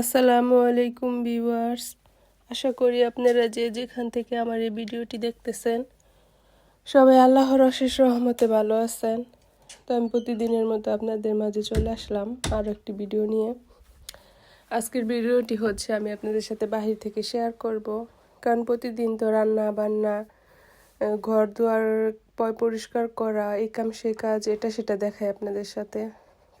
আসসালামু আলাইকুম ভিউয়ার্স। আশা করি আপনারা যে যেখান থেকে আমার এই ভিডিওটি দেখতেছেন, সবাই আল্লাহর অশেষ রহমতে ভালো আছেন। তো আমি প্রতিদিনের মতো আপনাদের মাঝে চলে আসলাম আরও একটি ভিডিও নিয়ে। আজকের ভিডিওটি হচ্ছে আমি আপনাদের সাথে বাহির থেকে শেয়ার করব, কারণ প্রতিদিন তো রান্না বান্না ঘর দুয়ার পয় পরিষ্কার করা, এই কাম সে কাজ, এটা সেটা দেখায় আপনাদের সাথে।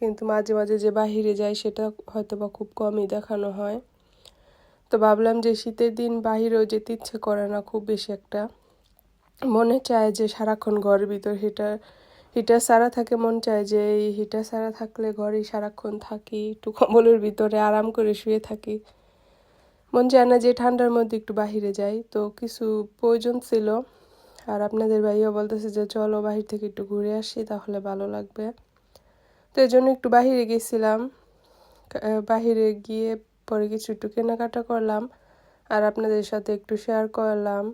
কিন্তু মাঝে মাঝে যে বাহিরে যাই সেটা হয়তো বা খুব কমই দেখানো হয়। তো ভাবলাম যে শীতের দিন বাহিরেও যেতে ইচ্ছে করে না, খুব বেশি একটা। মনে চায় যে সারাক্ষণ ঘরের ভিতর হিটার হিটার সারা থাকে, মন চায় যে এই হিটার সারা থাকলে ঘরেই সারাক্ষণ থাকি, একটু কম্বলের ভিতরে আরাম করে শুয়ে থাকি। মন চায় না যে ঠান্ডার মধ্যে একটু বাহিরে যাই। তো কিছু প্রয়োজন ছিল। আর আপনাদের ভাইও বলতেছে যে চলো বাহির থেকে একটু ঘুরে আসি, তাহলে ভালো লাগবে। তো এই জন্য একটু বাহিরে গেছিলাম। বাহিরে গিয়ে পরে কিছু একটু কেনাকাটা করলাম আর আপনাদের সাথে একটু শেয়ার করলাম।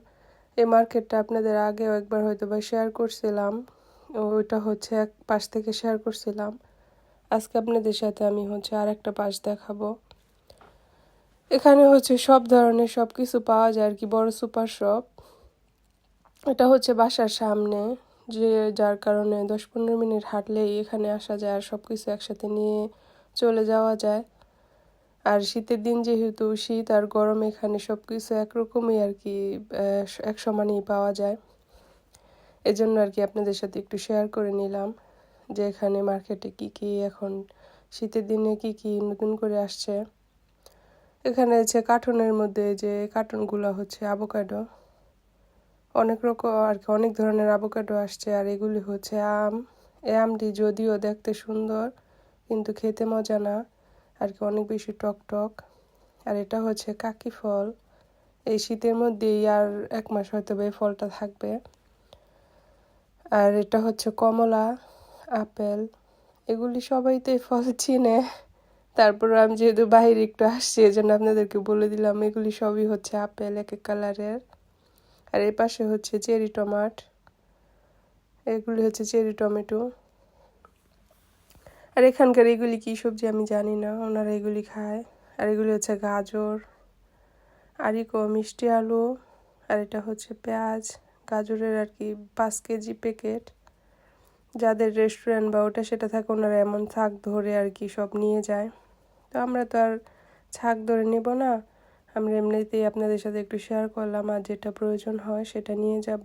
এই মার্কেটটা আপনাদের আগেও একবার হয়তো বা শেয়ার করছিলাম ওইটা হচ্ছে এক পাশ থেকে শেয়ার করছিলাম। আজকে আপনাদের সাথে আমি হচ্ছে আর একটা পাশ দেখাবো। এখানে হচ্ছে সব ধরনের সব কিছু পাওয়া যায় আর কি, বড় সুপার শপ এটা হচ্ছে বাসার সামনে। যে যার কারণে দশ পনেরো মিনিট হাঁটলেই এখানে আসা যায় আর সব কিছু একসাথে নিয়ে চলে যাওয়া যায়। আর শীতের দিন যেহেতু শীত আর গরম এখানে সব কিছু একরকমই আর কি এক সমানই পাওয়া যায়। এজন্য আর কি আপনাদের সাথে একটু শেয়ার করে নিলাম যে এখানে মার্কেটে কি কি এখন শীতের দিনে কি কি নতুন করে আসছে। এখানে হচ্ছে কার্টুনের মধ্যে যে কার্টুনগুলো হচ্ছে অ্যাভোকাডো অনেক রকম আর কি, অনেক ধরনের অ্যাভোকাডো আসছে আর এগুলি হচ্ছে আম। এই আমটি যদিও দেখতে সুন্দর, কিন্তু খেতে মজা না। আর কি অনেক বেশি টক টক। আর এটা হচ্ছে কাকি ফল। এই শীতের মধ্যেই আর এক মাস হয়তো এই ফলটা থাকবে। আর এটা হচ্ছে কমলা, আপেল। এগুলি সবাই তো এই ফল চিনে। তারপর আমি যেহেতু বাইরে একটু আসছি এই জন্য আপনাদেরকে বলে দিলাম, এগুলি সবই হচ্ছে আপেল, এক এক কালারের। আর এই পাশে হচ্ছে চেরি টমাট। এগুলি হচ্ছে চেরি টমেটো। আর এখানকার এগুলি কী সবজি আমি জানি না, ওনারা এগুলি খায়। আর এগুলি হচ্ছে গাজর আর ইকো মিষ্টি আলু, আর এটা হচ্ছে পেঁয়াজ। গাজরের আর কি পাঁচ কেজি প্যাকেট। যাদের রেস্টুরেন্ট বা ওটা সেটা থাকে, ওনারা এমন থাক ধরে আর কি সব নিয়ে যায়। তো আমরা তো আর ছাক ধরে নেব না। আমরা এমনিতেই আপনাদের সাথে একটু শেয়ার করলাম আর যেটা প্রয়োজন হয় সেটা নিয়ে যাব।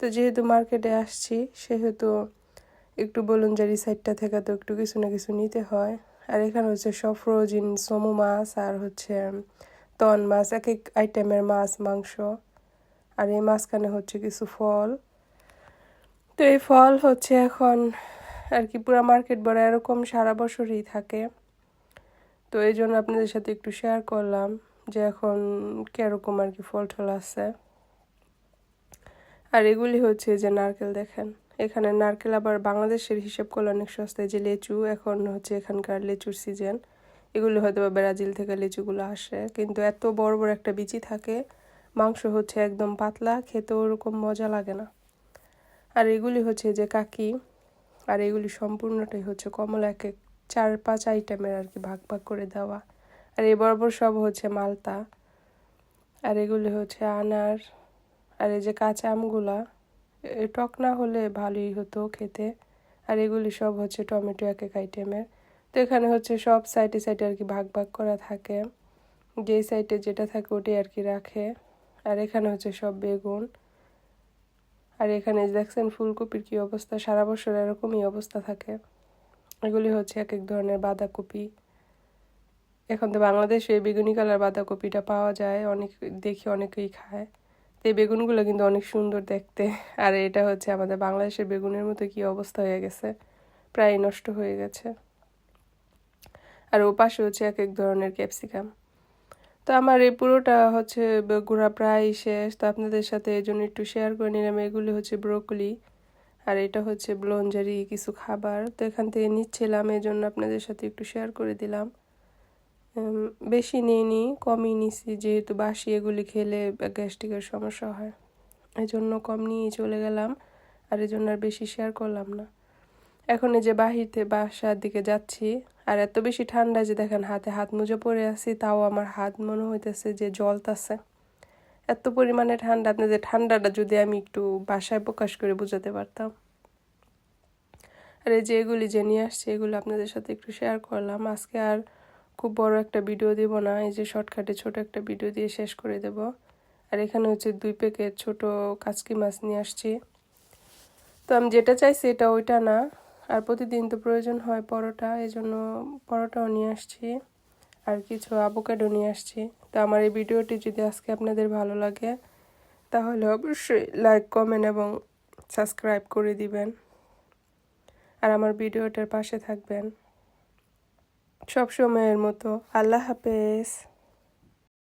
তো যেহেতু মার্কেটে আসছি, সেহেতু একটু বলুন যে সাইডটা থেকে তো একটু কিছু না কিছু নিতে হয়। আর এখানে হচ্ছে সব ফ্রোজিন সমু মাছ আর হচ্ছে, তন মাছ এক এক আইটেমের মাছ, মাংস। আর এই মাঝখানে হচ্ছে কিছু ফল। তো এই ফল হচ্ছে এখন আর কি পুরো মার্কেট বড় এরকম সারা বছরই থাকে। তো এই জন্য আপনাদের সাথে একটু শেয়ার করলাম। যে এখন কীরকম আর কি ফল টল আছে। আর এগুলি হচ্ছে যে নারকেল দেখেন। এখানে নারকেল আবার বাংলাদেশের হিসেব করলে অনেক সস্তায়। যে লেচু, এখন হচ্ছে এখানকার লেচুর সিজন এগুলি হয়তো বা ব্রাজিল থেকে লিচুগুলো আসে। কিন্তু এত বড় বড় একটা বিচি থাকে, মাংস হচ্ছে একদম পাতলা খেতে ওরকম মজা লাগে না। আর এগুলি হচ্ছে যে কাকি, আর এগুলি সম্পূর্ণটাই হচ্ছে কমলা, এক এক চার পাঁচ আইটেমের আর কি ভাগ ভাগ করে দেওয়া। আর এই বরাবর সব হচ্ছে মালতা। আর এগুলি হচ্ছে আনার, আর এই যে কাঁচা আমগুলা টক না হলে ভালোই হতো খেতে। আর এগুলি সব হচ্ছে টমেটো এক এক আইটেমের তো এখানে হচ্ছে সব সাইডে সাইডে আর কি ভাগ ভাগ করা থাকে। যেই সাইডে যেটা থাকে ওটাই আর কি রাখে। আর এখানে হচ্ছে সব বেগুন। আর এখানে দেখছেন ফুলকপির কি অবস্থা? সারা বছর এরকমই অবস্থা থাকে। এগুলি হচ্ছে এক এক ধরনের বাঁধাকপি। এখন তো বাংলাদেশে বেগুনি কালার বাঁধাকপিটা পাওয়া যায়। অনেক দেখি অনেকেই খায়। তো এই বেগুনগুলো কিন্তু অনেক সুন্দর দেখতে। আর এটা হচ্ছে আমাদের বাংলাদেশের বেগুনের মতো কি অবস্থা হয়ে গেছে। প্রায় নষ্ট হয়ে গেছে। আর ও পাশে হচ্ছে এক এক ধরনের ক্যাপসিকাম। তো আমার এই পুরোটা হচ্ছে ঘোরা প্রায় শেষ। তো আপনাদের সাথে এই জন্য একটু শেয়ার করে নিলাম। এগুলি হচ্ছে ব্রোকলি আর এটা হচ্ছে ব্লঞ্জারি কিছু খাবার। তো এখান থেকে নিচ্ছিলাম। এই জন্য আপনাদের সাথে একটু শেয়ার করে দিলাম। বেশি নিইনি কমই নিছি, যেহেতু বাসি এগুলি খেলে গ্যাস্ট্রিকের সমস্যা হয়। এই জন্য কম নিয়েই চলে গেলাম, আর এই জন্য আর বেশি শেয়ার করলাম না। এখন এই যে বাহিরতে বাসার দিকে যাচ্ছি, আর এত বেশি ঠান্ডা যে দেখেন হাতে হাত মুজে পড়ে আছি, তাও আমার হাত মনে হইতেছে যে জলতাছে এত পরিমাণে ঠান্ডা আপনাদের ঠান্ডাটা যদি আমি একটু বাসায় প্রকাশ করে বোঝাতে পারতাম। আর এই যে এগুলি যে নিয়ে আসছি, এগুলো আপনাদের সাথে একটু শেয়ার করলাম। আজকে আর খুব বড় একটা ভিডিও দেব না, এই যে শর্টকাটে ছোট একটা ভিডিও দিয়ে শেষ করে দেব। আর এখানে হচ্ছে দুই প্যাকেট ছোট কাচকি মাছ নিয়ে আসছি। তো আমি যেটা চাইছি এটা ওইটা না, আর প্রতিদিন তো প্রয়োজন হয় পরোটা এই জন্য পরোটাও নিয়ে আসছি, আর কিছু আবোকাডো নিয়ে আসছি। তো আমার এই ভিডিওটি যদি আজকে আপনাদের ভালো লাগে, তাহলে অবশ্যই লাইক কমেন্ট এবং সাবস্ক্রাইব করে দিবেন। আর আমার ভিডিওটার পাশে থাকবেন। সব সময়ের মতো। আল্লাহ হাফেজ।